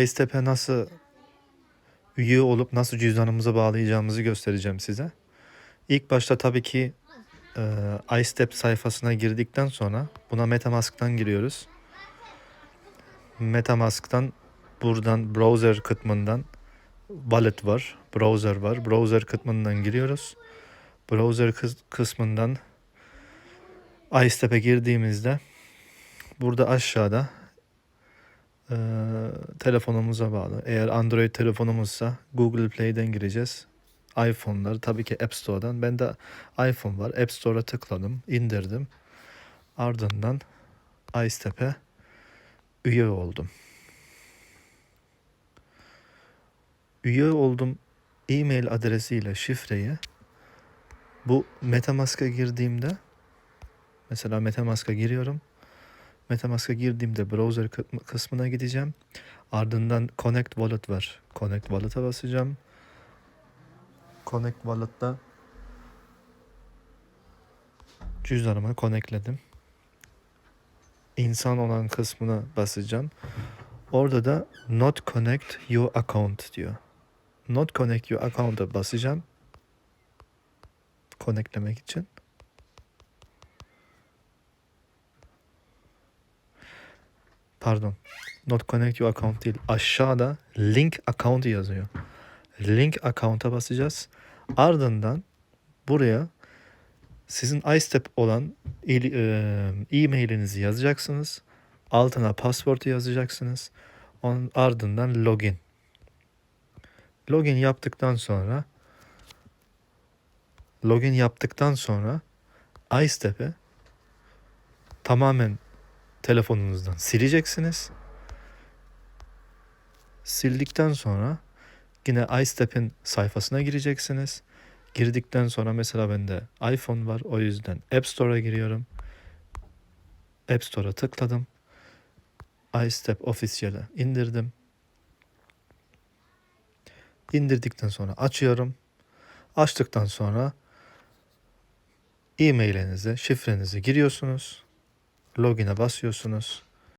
iStep'e nasıl üye olup nasıl cüzdanımıza bağlayacağımızı göstereceğim size. İlk başta tabii ki e, iStep sayfasına girdikten sonra buna MetaMask'tan giriyoruz. MetaMask'tan buradan browser kısmından wallet var, browser var. Browser kısmından giriyoruz. Browser kıs- kısmından iStep'e girdiğimizde burada aşağıda e, telefonumuza bağlı. Eğer Android telefonumuzsa Google Play'den gireceğiz. iPhone'lar tabii ki App Store'dan. Ben de iPhone var. App Store'a tıkladım, indirdim. Ardından iStep'e üye oldum. Üye oldum e-mail adresiyle şifreyi bu MetaMask'a girdiğimde mesela MetaMask'a giriyorum. MetaMask'a girdiğimde browser kı- kısmına gideceğim. Ardından Connect Wallet var. Connect Wallet'a basacağım. Connect Wallet'ta cüzdanıma connectledim. İnsan olan kısmına basacağım. Orada da Not Connect Your Account diyor. Not Connect Your Account'a basacağım. Connectlemek için. Pardon. Not Connect Your Account değil. Aşağıda Link Account yazıyor. Link Account'a basacağız. Ardından buraya sizin iStep olan e, e-mailinizi yazacaksınız. Altına password'u yazacaksınız. Onun ardından login. Login yaptıktan sonra login yaptıktan sonra iStep'i tamamen telefonunuzdan sileceksiniz. Sildikten sonra yine iStep'in sayfasına gireceksiniz. Girdikten sonra mesela bende iPhone var o yüzden App Store'a giriyorum. App Store'a tıkladım. iStep Official'ı indirdim. İndirdikten sonra açıyorum. Açtıktan sonra e-mailinize, şifrenizi giriyorsunuz. Login'e basıyorsunuz.